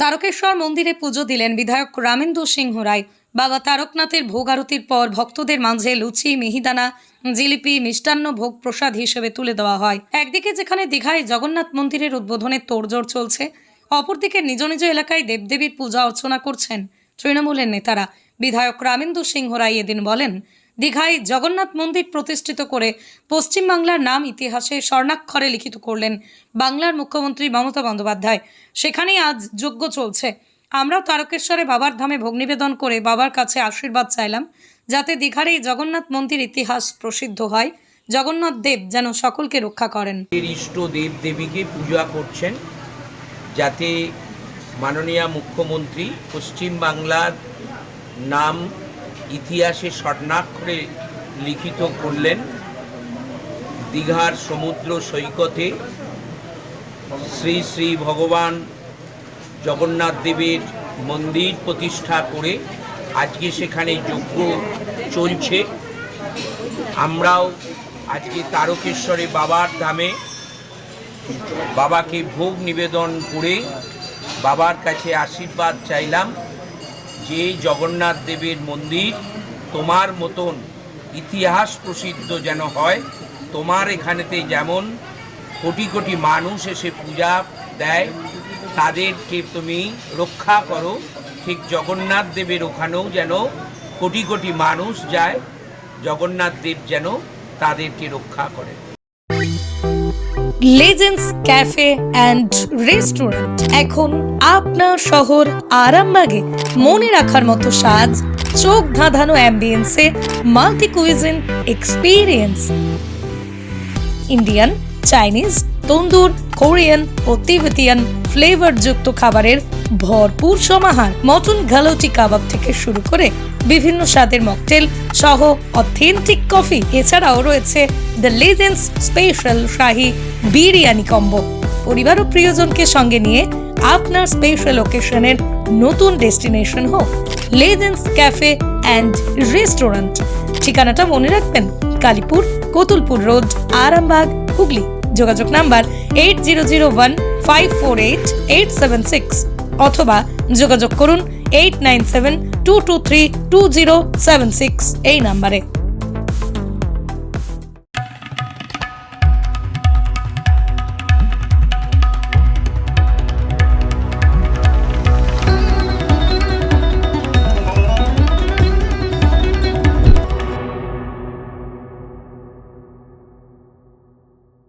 তারকেশ্বর মন্দিরে পুজো দিলেন বিধায়ক রামেন্দু সিংহ রায়। বাবা তারকনাথের ভোগ আরতির পর ভক্তদের মাঝে লুচি, মিহিদানা, জিলিপি, মিষ্টান্ন ভোগ প্রসাদ হিসেবে তুলে দেওয়া হয়। একদিকে যেখানে দীঘায় জগন্নাথ মন্দিরের উদ্বোধনের তোড়জোড় চলছে, অপরদিকে নিজ নিজ এলাকায় দেবদেবীর পূজা অর্চনা করছেন তৃণমূলের নেতারা। বিধায়ক রামেন্দু সিংহ রায় এদিন বলেন দীঘায় জগন্নাথ মন্দির প্রতিষ্ঠিত করে পশ্চিমবাংলার নাম ইতিহাসে স্বর্ণাক্ষরে লিখিত করলেন বাংলার মুখ্যমন্ত্রী মমতা বন্দ্যোপাধ্যায়। সেখানেই আজ যজ্ঞ চলছে। আমরাও তারকেশ্বরে বাবার ধামে ভোগ নিবেদন করে বাবার কাছে আশীর্বাদ চাইলাম যাতে দীঘার এই জগন্নাথ মন্দির ইতিহাস প্রসিদ্ধ হয়। জগন্নাথ দেব যেন সকলকে রক্ষা করেন। ইষ্ট দেব দেবীকে পূজা করছেন যাতে মাননীয় মুখ্যমন্ত্রী পশ্চিমবাংলার নাম ইতিহাসে স্বর্ণাক্ষরে লিখিত করলেন দীঘার সমুদ্র সৈকতে শ্রী শ্রী ভগবান জগন্নাথ দেবের মন্দির প্রতিষ্ঠা করে আজকে সেখানে যজ্ঞ চলছে। আমরাও আজকে তারকেশ্বরে বাবার ধামে বাবাকে ভোগ নিবেদন করে বাবার কাছে আশীর্বাদ চাইলাম। যে জগন্নাথ দেবের মন্দির তোমার মতন ইতিহাস প্রসিদ্ধ যেন হয়, তোমার এখানেতে যেমন কোটি কোটি মানুষ এসে পূজা দেয়, তাদেরকে তুমি রক্ষা করো। ঠিক জগন্নাথ দেবের ওখানেও যেন কোটি কোটি মানুষ যায়, জগন্নাথ দেব যেন তাদেরকে রক্ষা করে। লেজেন্ডস ক্যাফে অ্যান্ড রেস্টুরেন্ট এখন আপনার শহর আরামবাগে মনে রাখার মতো সাজ, চোখ ধাঁধানো অ্যাম্বিয়েন্সে multi cuisine experience Indian Chinese tandoor Korean ও তিবেতিয়ান ফ্লেভারযুক্ত খাবারের ভরপুর সমাহার। মটন গালোটি কাবাব থেকে শুরু করে বিভিন্ন স্বাদের মকটেল সহ অথেন্টিক কফি এছাড়াও রয়েছে the legends special shahi biryani combo পরিবার ও প্রিয়জনকে সঙ্গে নিয়ে আপনার স্পেশাল ওকেশনের নতুন ডেস্টিনেশন হোক। লেজেন্ডস ক্যাফে অ্যান্ড রেস্টুরেন্ট ঠিকানাটা মনে রাখবেন কালীপুর, কোতুলপুর রোড, আরামবাগ, হুগলি। যোগাযোগ number eight zero zero one five four eight eight seven six অথবা যোগাযোগ করুন eight nine seven two two three two zero seven six এই নাম্বারে।